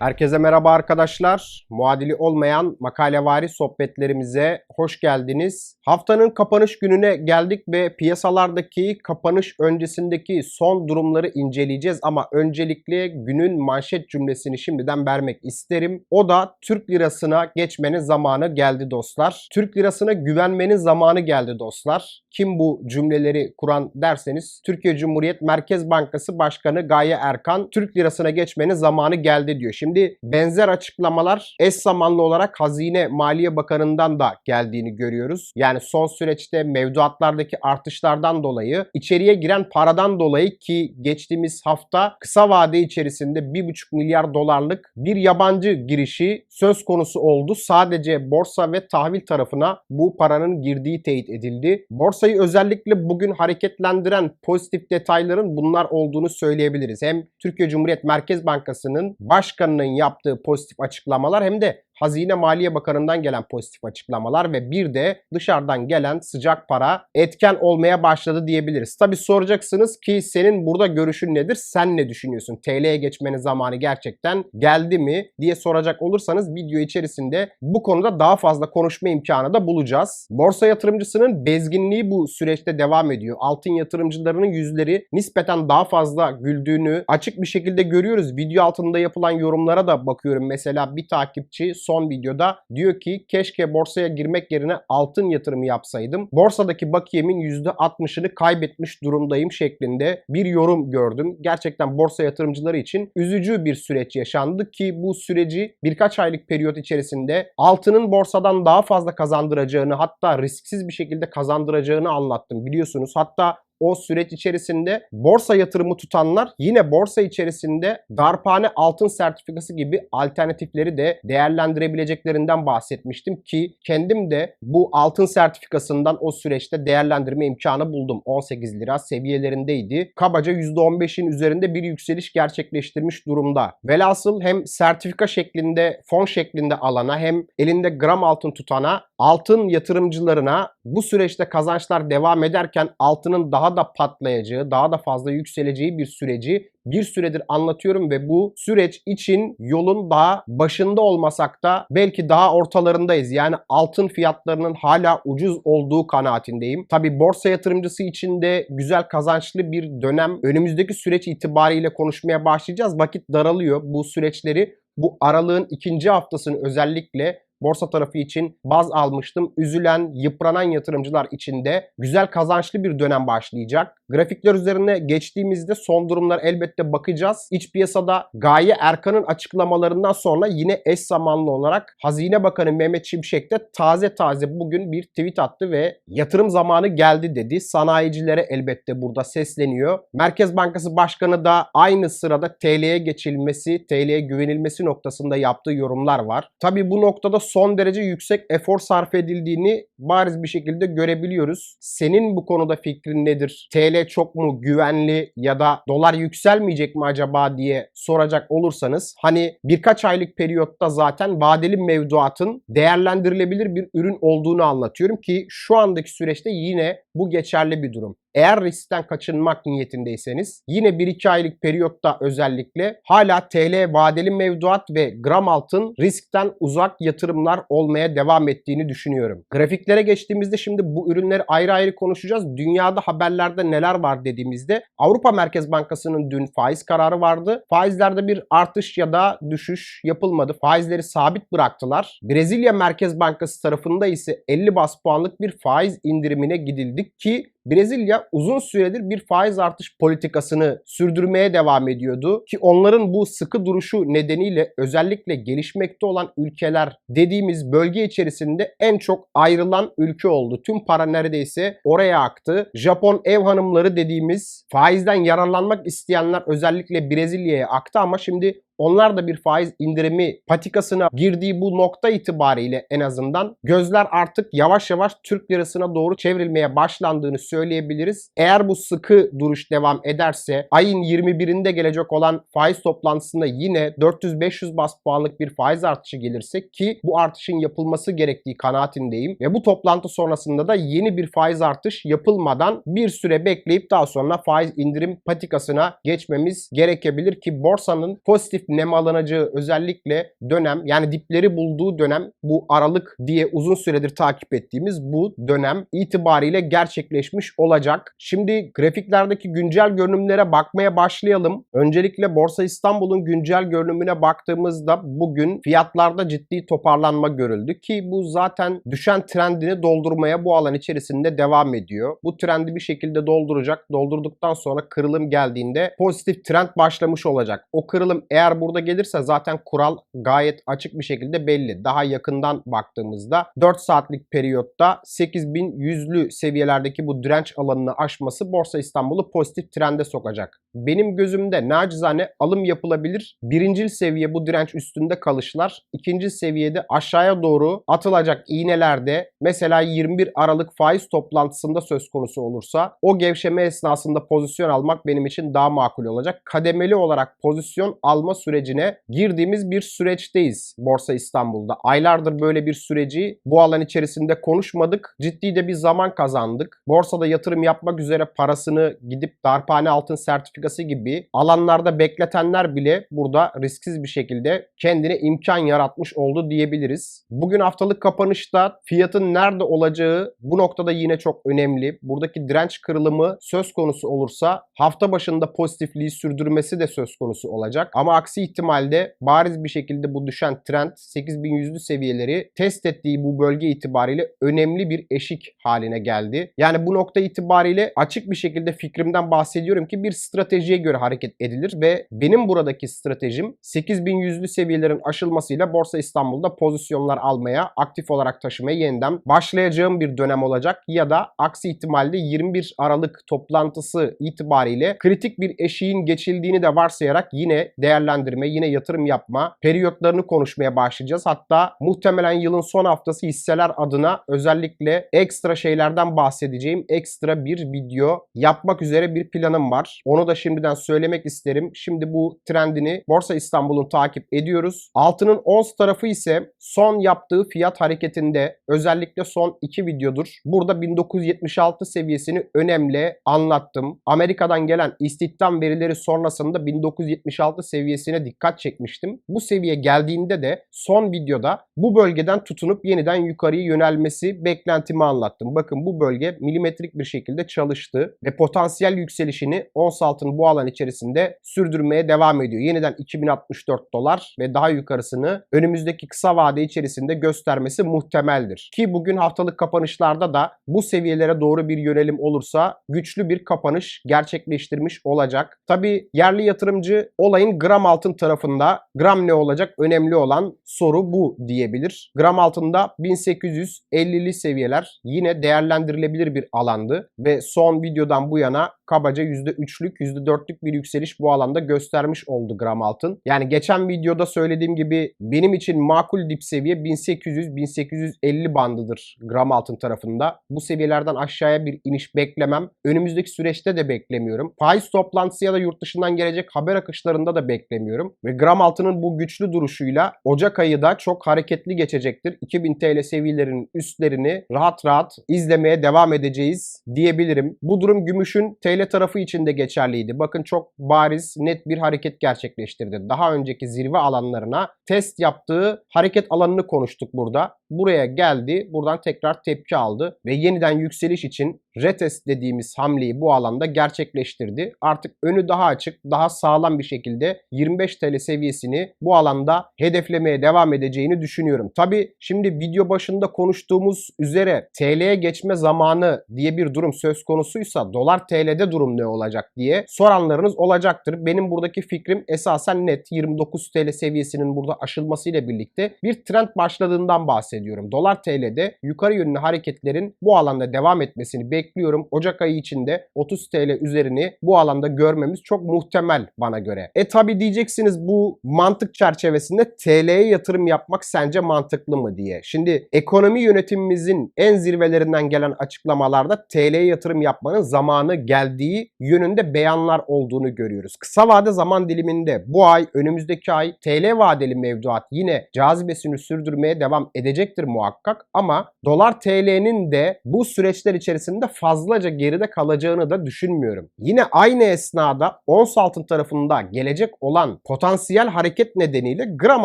Herkese merhaba arkadaşlar. Muadili olmayan makalevari sohbetlerimize hoş geldiniz. Haftanın kapanış gününe geldik ve piyasalardaki kapanış öncesindeki son durumları inceleyeceğiz ama öncelikle günün manşet cümlesini şimdiden vermek isterim. O da Türk lirasına geçmenin zamanı geldi dostlar. Türk lirasına güvenmenin zamanı geldi dostlar. Kim bu cümleleri kuran derseniz Türkiye Cumhuriyet Merkez Bankası Başkanı Gaye Erkan Türk lirasına geçmenin zamanı geldi diyor. Şimdi benzer açıklamalar eş zamanlı olarak Hazine Maliye Bakanı'ndan da geldiğini görüyoruz. Yani son süreçte mevduatlardaki artışlardan dolayı içeriye giren paradan dolayı ki geçtiğimiz hafta kısa vade içerisinde 1,5 milyar dolarlık bir yabancı girişi söz konusu oldu. Sadece borsa ve tahvil tarafına bu paranın girdiği teyit edildi. Borsayı özellikle bugün hareketlendiren pozitif detayların bunlar olduğunu söyleyebiliriz. Hem Türkiye Cumhuriyet Merkez Bankası'nın başkanının yaptığı pozitif açıklamalar hem de Hazine Maliye Bakanı'ndan gelen pozitif açıklamalar ve bir de dışarıdan gelen sıcak para etken olmaya başladı diyebiliriz. Tabi soracaksınız ki senin burada görüşün nedir? Sen ne düşünüyorsun? TL'ye geçmenin zamanı gerçekten geldi mi diye soracak olursanız video içerisinde bu konuda daha fazla konuşma imkanı da bulacağız. Borsa yatırımcısının bezginliği bu süreçte devam ediyor. Altın yatırımcılarının yüzleri nispeten daha fazla güldüğünü açık bir şekilde görüyoruz. Video altında yapılan yorumlara da bakıyorum. Mesela bir takipçi son videoda diyor ki keşke borsaya girmek yerine altın yatırımı yapsaydım. Borsadaki bakiyemin %60'ını kaybetmiş durumdayım şeklinde bir yorum gördüm. Gerçekten borsa yatırımcıları için üzücü bir süreç yaşandı ki bu süreci birkaç aylık periyot içerisinde altının borsadan daha fazla kazandıracağını hatta risksiz bir şekilde kazandıracağını anlattım biliyorsunuz. Hatta o süreç içerisinde borsa yatırımı tutanlar yine borsa içerisinde darphane altın sertifikası gibi alternatifleri de değerlendirebileceklerinden bahsetmiştim ki kendim de bu altın sertifikasından o süreçte değerlendirme imkanı buldum. 18 lira seviyelerindeydi. Kabaca %15'in üzerinde bir yükseliş gerçekleştirmiş durumda. Velhasıl hem sertifika şeklinde, fon şeklinde alana hem elinde gram altın tutana altın yatırımcılarına bu süreçte kazançlar devam ederken altının daha da patlayacağı, daha da fazla yükseleceği bir süreci bir süredir anlatıyorum ve bu süreç için yolun daha başında olmasak da belki daha ortalarındayız. Yani altın fiyatlarının hala ucuz olduğu kanaatindeyim. Tabi borsa yatırımcısı için de güzel kazançlı bir dönem önümüzdeki süreç itibariyle konuşmaya başlayacağız. Vakit daralıyor. Bu süreçleri bu aralığın ikinci haftasını özellikle borsa tarafı için baz almıştım. Üzülen, yıpranan yatırımcılar için de güzel kazançlı bir dönem başlayacak. Grafikler üzerine geçtiğimizde son durumlar elbette bakacağız. İç piyasada Gaye Erkan'ın açıklamalarından sonra yine eş zamanlı olarak Hazine Bakanı Mehmet Şimşek de taze taze bugün bir tweet attı ve yatırım zamanı geldi dedi. Sanayicilere elbette burada sesleniyor. Merkez Bankası Başkanı da aynı sırada TL'ye geçilmesi, TL'ye güvenilmesi noktasında yaptığı yorumlar var. Tabi bu noktada son derece yüksek efor sarf edildiğini bariz bir şekilde görebiliyoruz. Senin bu konuda fikrin nedir? TL çok mu güvenli ya da dolar yükselmeyecek mi acaba diye soracak olursanız hani birkaç aylık periyotta zaten vadeli mevduatın değerlendirilebilir bir ürün olduğunu anlatıyorum ki şu andaki süreçte yine bu geçerli bir durum. Eğer riskten kaçınmak niyetindeyseniz yine 1-2 aylık periyotta özellikle hala TL vadeli mevduat ve gram altın riskten uzak yatırımlar olmaya devam ettiğini düşünüyorum. Grafiklere geçtiğimizde şimdi bu ürünleri ayrı ayrı konuşacağız. Dünyada haberlerde neler var dediğimizde Avrupa Merkez Bankası'nın dün faiz kararı vardı. Faizlerde bir artış ya da düşüş yapılmadı. Faizleri sabit bıraktılar. Brezilya Merkez Bankası tarafında ise 50 bas puanlık bir faiz indirimine gidildik ki Brezilya uzun süredir bir faiz artış politikasını sürdürmeye devam ediyordu ki onların bu sıkı duruşu nedeniyle özellikle gelişmekte olan ülkeler dediğimiz bölge içerisinde en çok ayrılan ülke oldu. Tüm para neredeyse oraya aktı. Japon ev hanımları dediğimiz faizden yararlanmak isteyenler özellikle Brezilya'ya aktı ama şimdi onlar da bir faiz indirimi patikasına girdiği bu nokta itibariyle en azından gözler artık yavaş yavaş Türk lirasına doğru çevrilmeye başlandığını söyleyebiliriz. Eğer bu sıkı duruş devam ederse ayın 21'inde gelecek olan faiz toplantısında yine 400-500 bas puanlık bir faiz artışı gelirse ki bu artışın yapılması gerektiği kanaatindeyim ve bu toplantı sonrasında da yeni bir faiz artış yapılmadan bir süre bekleyip daha sonra faiz indirim patikasına geçmemiz gerekebilir ki borsanın pozitif nemalanacağı özellikle dönem yani dipleri bulduğu dönem bu aralık diye uzun süredir takip ettiğimiz bu dönem itibariyle gerçekleşmiş olacak. Şimdi grafiklerdeki güncel görünümlere bakmaya başlayalım. Öncelikle Borsa İstanbul'un güncel görünümüne baktığımızda bugün fiyatlarda ciddi toparlanma görüldü ki bu zaten düşen trendini doldurmaya bu alan içerisinde devam ediyor. Bu trendi bir şekilde dolduracak. Doldurduktan sonra kırılım geldiğinde pozitif trend başlamış olacak. O kırılım eğer burada gelirse zaten kural gayet açık bir şekilde belli. Daha yakından baktığımızda 4 saatlik periyotta 8100'lü seviyelerdeki bu direnç alanını aşması Borsa İstanbul'u pozitif trende sokacak. Benim gözümde nacizane alım yapılabilir. Birincil seviye bu direnç üstünde kalışlar. İkinci seviyede aşağıya doğru atılacak iğnelerde mesela 21 Aralık faiz toplantısında söz konusu olursa o gevşeme esnasında pozisyon almak benim için daha makul olacak. Kademeli olarak pozisyon alma sürecine girdiğimiz bir süreçteyiz Borsa İstanbul'da. Aylardır böyle bir süreci bu alan içerisinde konuşmadık. Ciddi de bir zaman kazandık. Borsada yatırım yapmak üzere parasını gidip darphane altın sertifikası gibi alanlarda bekletenler bile burada risksiz bir şekilde kendine imkan yaratmış oldu diyebiliriz. Bugün haftalık kapanışta fiyatın nerede olacağı bu noktada yine çok önemli. Buradaki direnç kırılımı söz konusu olursa hafta başında pozitifliği sürdürmesi de söz konusu olacak. Ama aksi ihtimalde bariz bir şekilde bu düşen trend 8100'lü seviyeleri test ettiği bu bölge itibariyle önemli bir eşik haline geldi. Yani bu nokta itibariyle açık bir şekilde fikrimden bahsediyorum ki bir stratejiye göre hareket edilir ve benim buradaki stratejim 8100'lü seviyelerin aşılmasıyla Borsa İstanbul'da pozisyonlar almaya, aktif olarak taşımaya yeniden başlayacağım bir dönem olacak ya da aksi ihtimalle 21 Aralık toplantısı itibariyle kritik bir eşiğin geçildiğini de varsayarak yine değerlendirme, yine yatırım yapma periyotlarını konuşmaya başlayacağız. Hatta muhtemelen yılın son haftası hisseler adına özellikle ekstra şeylerden bahsedeceğim. Ekstra bir video yapmak üzere bir planım var. Onu da şimdiden söylemek isterim. Şimdi bu trendini Borsa İstanbul'un takip ediyoruz. Altının ons tarafı ise son yaptığı fiyat hareketinde özellikle son iki videodur. Burada 1976 seviyesini önemli anlattım. Amerika'dan gelen istihdam verileri sonrasında 1976 seviyesine dikkat çekmiştim. Bu seviye geldiğinde de son videoda bu bölgeden tutunup yeniden yukarıya yönelmesi beklentimi anlattım. Bakın bu bölge milimetrik bir şekilde çalıştı ve potansiyel yükselişini ons altın bu alan içerisinde sürdürmeye devam ediyor. Yeniden 2064 dolar ve daha yukarısını önümüzdeki kısa vade içerisinde göstermesi muhtemeldir. Ki bugün haftalık kapanışlarda da bu seviyelere doğru bir yönelim olursa güçlü bir kapanış gerçekleştirmiş olacak. Tabi yerli yatırımcı olayın gram altın tarafında gram ne olacak önemli olan soru bu diyebilir. Gram altında 1850'li seviyeler yine değerlendirilebilir bir alandı ve son videodan bu yana kabaca %3'lük %4'lük bir yükseliş bu alanda göstermiş oldu gram altın. Yani geçen videoda söylediğim gibi benim için makul dip seviye 1800-1850 bandıdır gram altın tarafında. Bu seviyelerden aşağıya bir iniş beklemem. Önümüzdeki süreçte de beklemiyorum. Faiz toplantısı ya da yurt dışından gelecek haber akışlarında da beklemiyorum. Ve gram altının bu güçlü duruşuyla Ocak ayı da çok hareketli geçecektir. 2000 TL seviyelerinin üstlerini rahat rahat izlemeye devam edeceğiz diyebilirim. Bu durum gümüşün TL tarafı için de geçerliydi. Bakın çok bariz net bir hareket gerçekleştirdi. Daha önceki zirve alanlarına test yaptığı hareket alanını konuştuk burada. Buraya geldi. Buradan tekrar tepki aldı ve yeniden yükseliş için retest dediğimiz hamleyi bu alanda gerçekleştirdi. Artık önü daha açık, daha sağlam bir şekilde 25 TL seviyesini bu alanda hedeflemeye devam edeceğini düşünüyorum. Tabi şimdi video başında konuştuğumuz üzere TL'ye geçme zamanı diye bir durum söz konusuysa dolar TL'de durum ne olacak diye soranlarınız olacaktır. Benim buradaki fikrim esasen net 29 TL seviyesinin burada aşılmasıyla birlikte bir trend başladığından bahsediyorum. Dolar TL'de yukarı yönlü hareketlerin bu alanda devam etmesini bekliyorum bekliyorum. Ocak ayı içinde 30 TL üzerini bu alanda görmemiz çok muhtemel bana göre. E tabi diyeceksiniz bu mantık çerçevesinde TL'ye yatırım yapmak sence mantıklı mı diye. Şimdi ekonomi yönetimimizin en zirvelerinden gelen açıklamalarda TL'ye yatırım yapmanın zamanı geldiği yönünde beyanlar olduğunu görüyoruz. Kısa vade zaman diliminde bu ay, önümüzdeki ay TL vadeli mevduat yine cazibesini sürdürmeye devam edecektir muhakkak ama dolar TL'nin de bu süreçler içerisinde fazlaca geride kalacağını da düşünmüyorum. Yine aynı esnada ons altın tarafında gelecek olan potansiyel hareket nedeniyle gram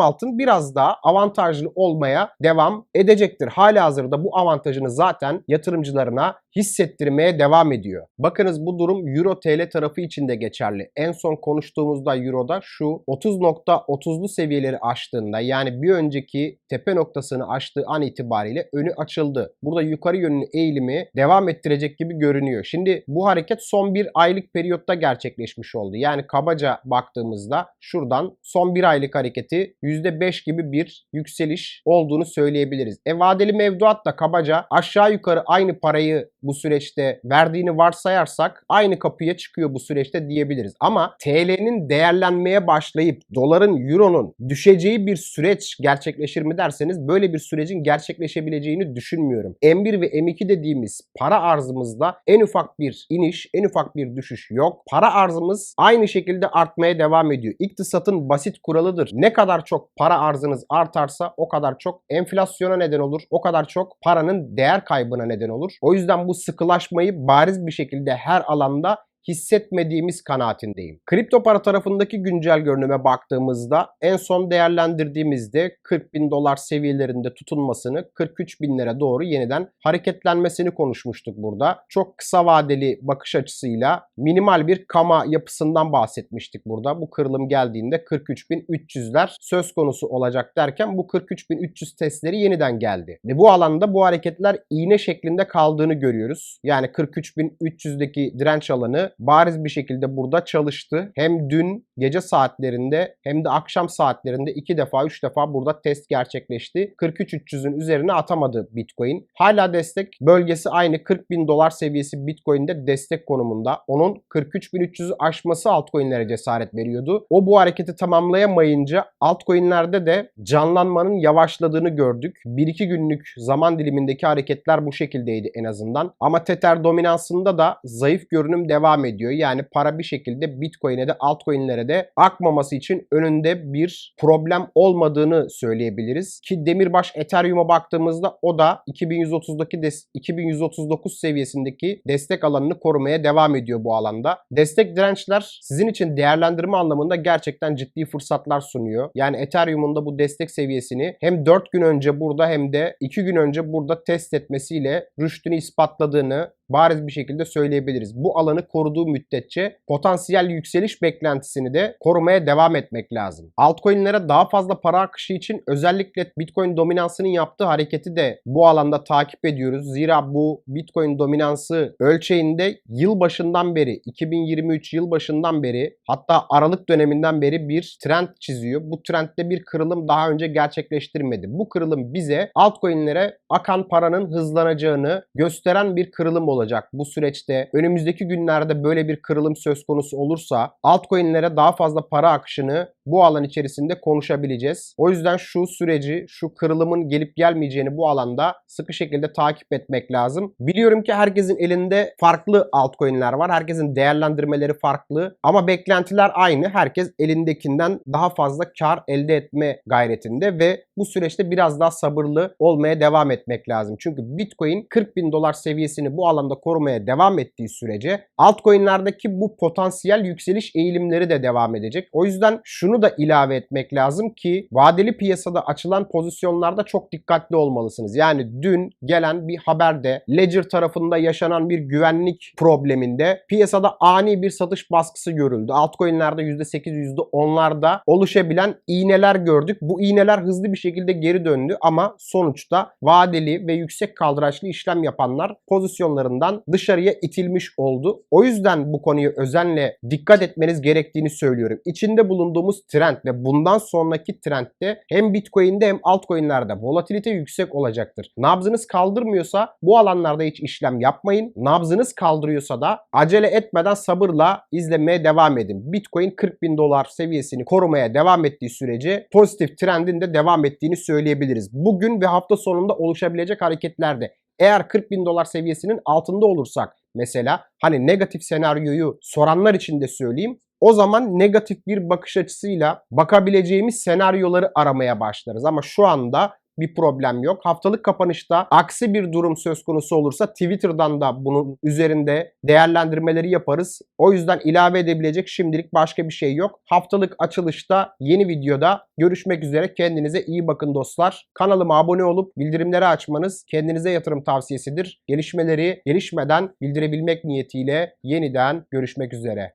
altın biraz daha avantajlı olmaya devam edecektir. Hali hazırda bu avantajını zaten yatırımcılarına hissettirmeye devam ediyor. Bakınız bu durum Euro TL tarafı için de geçerli. En son konuştuğumuzda Euro'da şu 30.30'lu seviyeleri aştığında yani bir önceki tepe noktasını aştığı an itibariyle önü açıldı. Burada yukarı yönlü eğilimi devam ettirecek gibi görünüyor. Şimdi bu hareket son bir aylık periyotta gerçekleşmiş oldu. Yani kabaca baktığımızda şuradan son bir aylık hareketi %5 gibi bir yükseliş olduğunu söyleyebiliriz. E vadeli mevduat da kabaca aşağı yukarı aynı parayı bu süreçte verdiğini varsayarsak aynı kapıya çıkıyor bu süreçte diyebiliriz. Ama TL'nin değerlenmeye başlayıp doların, euronun düşeceği bir süreç gerçekleşir mi derseniz böyle bir sürecin gerçekleşebileceğini düşünmüyorum. M1 ve M2 dediğimiz para arzımızda en ufak bir iniş, en ufak bir düşüş yok. Para arzımız aynı şekilde artmaya devam ediyor. İktisatın basit kuralıdır. Ne kadar çok para arzınız artarsa o kadar çok enflasyona neden olur. O kadar çok paranın değer kaybına neden olur. O yüzden bu sıkılaşmayı bariz bir şekilde her alanda hissetmediğimiz kanaatindeyim. Kripto para tarafındaki güncel görünüme baktığımızda en son değerlendirdiğimizde 40 bin dolar seviyelerinde tutunmasını 43 binlere doğru yeniden hareketlenmesini konuşmuştuk burada. Çok kısa vadeli bakış açısıyla minimal bir kama yapısından bahsetmiştik burada. Bu kırılım geldiğinde 43.300'ler söz konusu olacak derken bu 43.300 testleri yeniden geldi. Ve bu alanda bu hareketler iğne şeklinde kaldığını görüyoruz. Yani 43.300'deki direnç alanı bariz bir şekilde burada çalıştı. Hem dün gece saatlerinde hem de akşam saatlerinde iki defa üç defa burada test gerçekleşti. 43.300'ün üzerine atamadı Bitcoin. Hala destek bölgesi aynı 40 bin dolar seviyesi Bitcoin'de destek konumunda. Onun 43.300'ü aşması altcoin'lere cesaret veriyordu. O bu hareketi tamamlayamayınca altcoin'lerde de canlanmanın yavaşladığını gördük. 1-2 günlük zaman dilimindeki hareketler bu şekildeydi en azından. Ama Tether dominansında da zayıf görünüm devam ediyor. Yani para bir şekilde Bitcoin'e de altcoin'lere de akmaması için önünde bir problem olmadığını söyleyebiliriz. Ki Demirbaş Ethereum'a baktığımızda o da 2130'daki des 2139 seviyesindeki destek alanını korumaya devam ediyor bu alanda. Destek dirençler sizin için değerlendirme anlamında gerçekten ciddi fırsatlar sunuyor. Yani Ethereum'un da bu destek seviyesini hem 4 gün önce burada hem de 2 gün önce burada test etmesiyle rüştünü ispatladığını bariz bir şekilde söyleyebiliriz. Bu alanı koruduğu müddetçe potansiyel yükseliş beklentisini de korumaya devam etmek lazım. Altcoin'lere daha fazla para akışı için özellikle Bitcoin dominansının yaptığı hareketi de bu alanda takip ediyoruz. Zira bu Bitcoin dominansı ölçeğinde yıl başından beri 2023 yıl başından beri hatta Aralık döneminden beri bir trend çiziyor. Bu trendde bir kırılım daha önce gerçekleştirmedi. Bu kırılım bize altcoin'lere akan paranın hızlanacağını gösteren bir kırılım olacak. Bu süreçte önümüzdeki günlerde böyle bir kırılım söz konusu olursa altcoin'lere daha fazla para akışını bu alan içerisinde konuşabileceğiz. O yüzden şu süreci, şu kırılımın gelip gelmeyeceğini bu alanda sıkı şekilde takip etmek lazım. Biliyorum ki herkesin elinde farklı altcoin'ler var. Herkesin değerlendirmeleri farklı ama beklentiler aynı. Herkes elindekinden daha fazla kar elde etme gayretinde ve bu süreçte biraz daha sabırlı olmaya devam etmek lazım. Çünkü Bitcoin 40 bin dolar seviyesini bu alanda korumaya devam ettiği sürece altcoin'lerdeki bu potansiyel yükseliş eğilimleri de devam edecek. O yüzden şunu da ilave etmek lazım ki vadeli piyasada açılan pozisyonlarda çok dikkatli olmalısınız. Yani dün gelen bir haberde Ledger tarafında yaşanan bir güvenlik probleminde piyasada ani bir satış baskısı görüldü. Altcoin'lerde %8 %10'larda oluşabilen iğneler gördük. Bu iğneler hızlı bir şekilde geri döndü ama sonuçta vadeli ve yüksek kaldıraçlı işlem yapanlar pozisyonlarından dışarıya itilmiş oldu. O yüzden bu konuyu özenle dikkat etmeniz gerektiğini söylüyorum. İçinde bulunduğumuz trend ve bundan sonraki trendde hem Bitcoin'de hem altcoin'lerde volatilite yüksek olacaktır. Nabzınız kaldırmıyorsa bu alanlarda hiç işlem yapmayın. Nabzınız kaldırıyorsa da acele etmeden sabırla izlemeye devam edin. Bitcoin 40 bin dolar seviyesini korumaya devam ettiği sürece pozitif trendin de devam ettiğini söyleyebiliriz. Bugün ve hafta sonunda oluşabilecek hareketlerde eğer 40 bin dolar seviyesinin altında olursak mesela hani negatif senaryoyu soranlar için de söyleyeyim. O zaman negatif bir bakış açısıyla bakabileceğimiz senaryoları aramaya başlarız. Ama şu anda bir problem yok. Haftalık kapanışta aksi bir durum söz konusu olursa Twitter'dan da bunun üzerinde değerlendirmeleri yaparız. O yüzden ilave edebilecek şimdilik başka bir şey yok. Haftalık açılışta yeni videoda görüşmek üzere. Kendinize iyi bakın dostlar. Kanalıma abone olup bildirimleri açmanız kendinize yatırım tavsiyesidir. Gelişmeleri gelişmeden bildirebilmek niyetiyle yeniden görüşmek üzere.